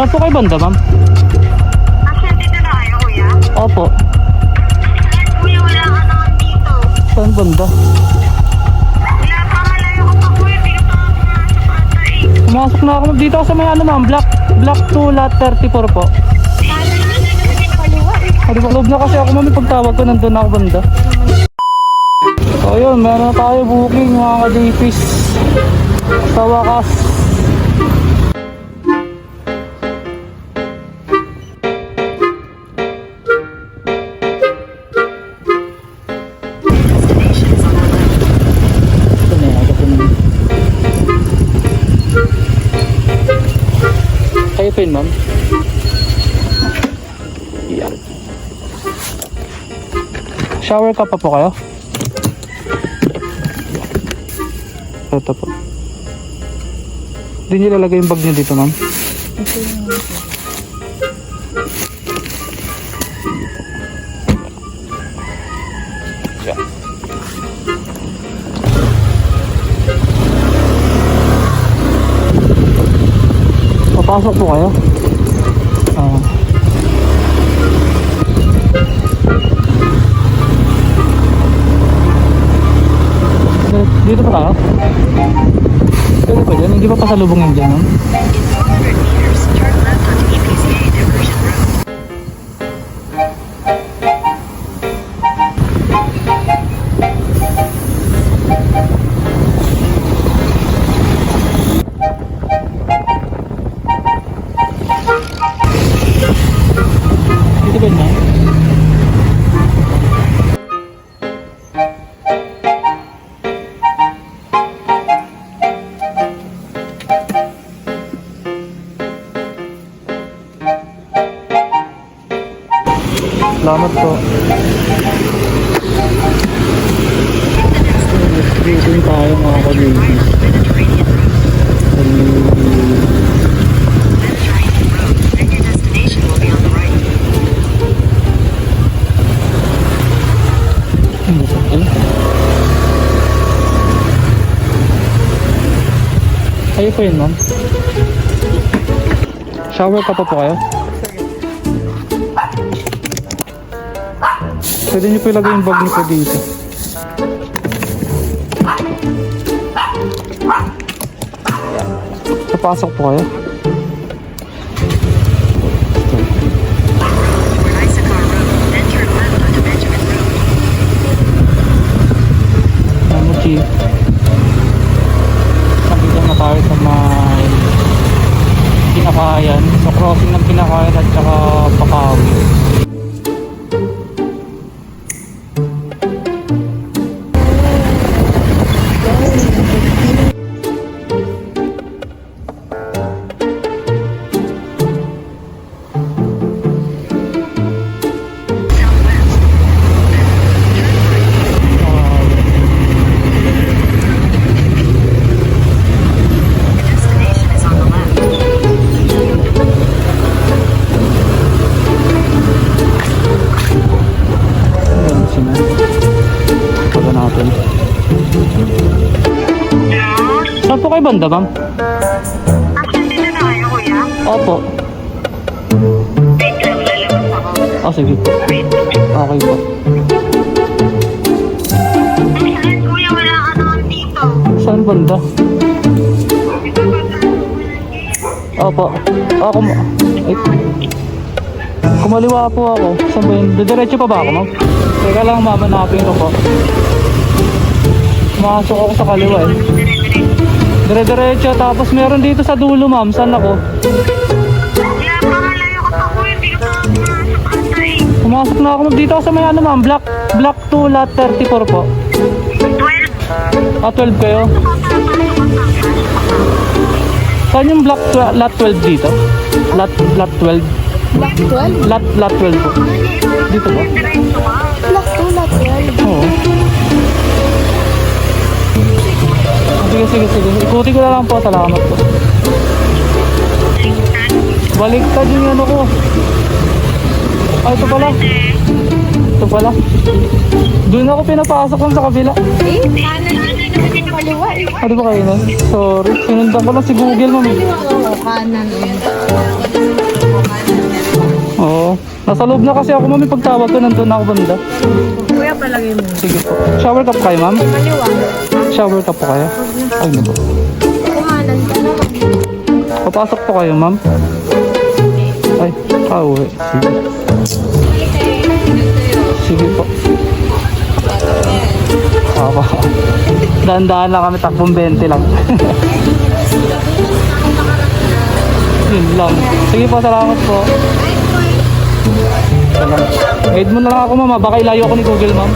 Saan po kayo banda, ma'am? Asan dito na kayo, kuya? Opo. Kuya, wala ka naman dito. Saan banda? Wala pa, malayo ka pa, kuya. Hindi ka pa pumasok ata eh. Pumasok na ako dito ako sa may ano, ma'am. Block, block 2, lot 34 po. Kaliwa ba? Loob na kasi ako, ma'am. Pagtawag ko, nandun ako banda. So, yun. Meron na tayo booking, mga ka-JPs. Sa wakas. Kayo pa yun, ma'am? Yan. Shower ka pa po kayo? Ito po. Hindi niyo lalagay yung bag niyo dito, ma'am? Yan. Papasok po kayo? Ah. Dito pa tayo? Pwede pa dyan? Hindi pa pasalubong yan dyan, no? Salamat po. Waiting tayo mga ka-baby. Kayo po yun, ma'am? Shower ka pa po kayo? Pwede niyo po ilagay yung bag niyo po dito. Papasok po kayo. Saan po kayo banda, ma'am? Dito na? Opo. Wait. Ah, sige po. Okay po. Asan, kuya, wala ka naman dito. Saan banda? Opo. Ako mo. Ay. Kumaliwa po ako. Saan ba yun? Didiretso pa ba ako, ma'am? Teka lang, ma'am. Ko po. Masok ako sa kaliwa eh. Dire-diretso. Tapos meron dito sa dulo, ma'am. Saan ako? Pa, kuya. Hindi pa pumasok na ako dito ako sa may ano, ma'am. Block, block 2, lot 34 po. 12. Ah, 12 kayo? Saan yung block tw- lot 12 dito? Lot, lot 12? Block 12? Lot, lot 12 po. Dito po? Block 2, lot 12. Oo. Sige, sige, sige. Ikuti ko na lang po. Salamat po. Baliktad yung ano ko. Ay, ito pala. Ito pala. Doon ako pinapasok lang sa kabila. Eh, kanan yung kaliwa. Ano ba kayo nun? Sorry. Sinundan ko lang si Google, ma'am. Oo, kanan yun. Nasa loob na kasi ako yung pagtawag ko nandun ako banda. Palagay mo. Sige po. Shower cup kayo ma'am? Kaliwa. Shower cup po kayo? Ay, po. Kumanan ka na. Papasok po kayo ma'am? Ay, kauwi. Sige. Sige po. Ako. Dahan-dahan lang kami, takbong 20 lang. Yun lang. Sige po, salamat po. Guide mo na lang ako ma'am, ah. baka ilayo ako ni Google ma'am.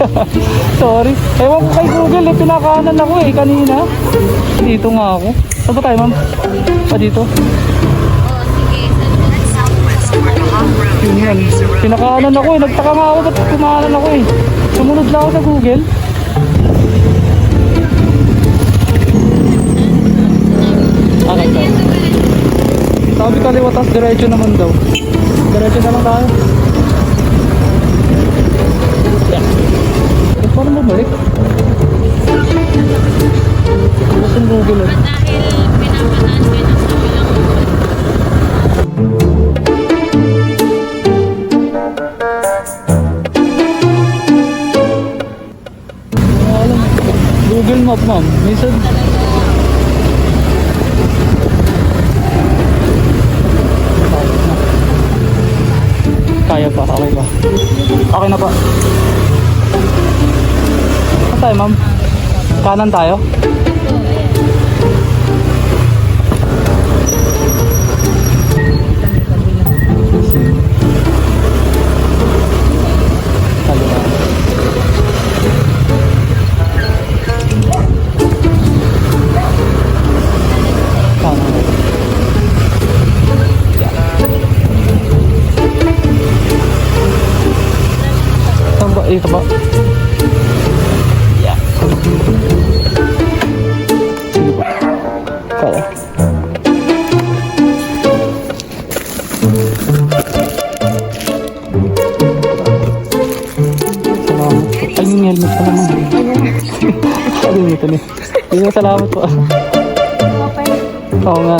Sorry. Ewan ko kay Google eh, pinakanan ako eh kanina. Dito nga ako. Saan ba tayo ma'am? Pa dito? Yun yan. Pinakanan ako eh. Nagtaka nga ako ba't kumanan ako eh. Sumunod lang ako sa Google. Tas diretso naman daw. Diretso na lang tayo. Yeah. Eh, paano bumalik? Gusto ng Google eh. Dahil pinapadaan kayo ng kabilang Wala alam. Google Map, ma'am. Minsan... Kaya pa, okay pa. Okay na pa. Saan tayo, ma'am? Kanan tayo? Saan ba? Ito ba? Yeah. Po. Kaya. Salamat po. Ay, yung helmet pa naman. Sabi nito ni. Hindi salamat po. Okay. Oo nga.